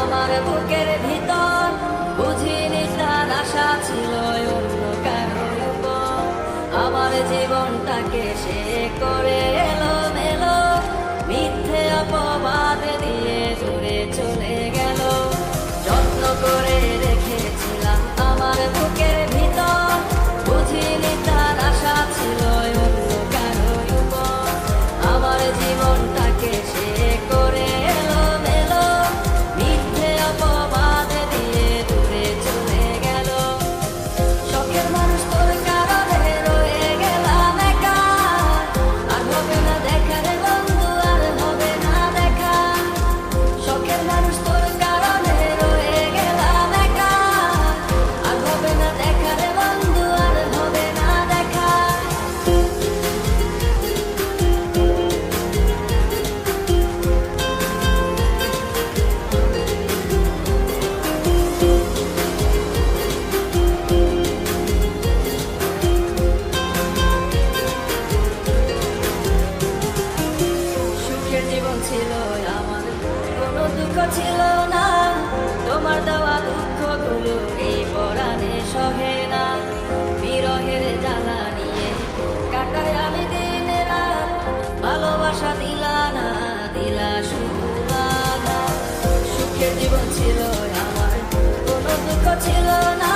আমার বুকের ভিতর বুঝিনি তার আশা ছিল অন্য কারণ আমার জীবনটাকে সে করে এলো। ছিল, আমার কোনো দুঃখ ছিল না। তোমার দেওয়া দুঃখগুলো এই পরাণে সহে না বিরহের জ্বালা নিয়ে কাটায় আমি দিন ভালোবাসা দিলা না, দিলা শুধু সুখের জীবন ছিল, আমার কোনো দুঃখ ছিল না।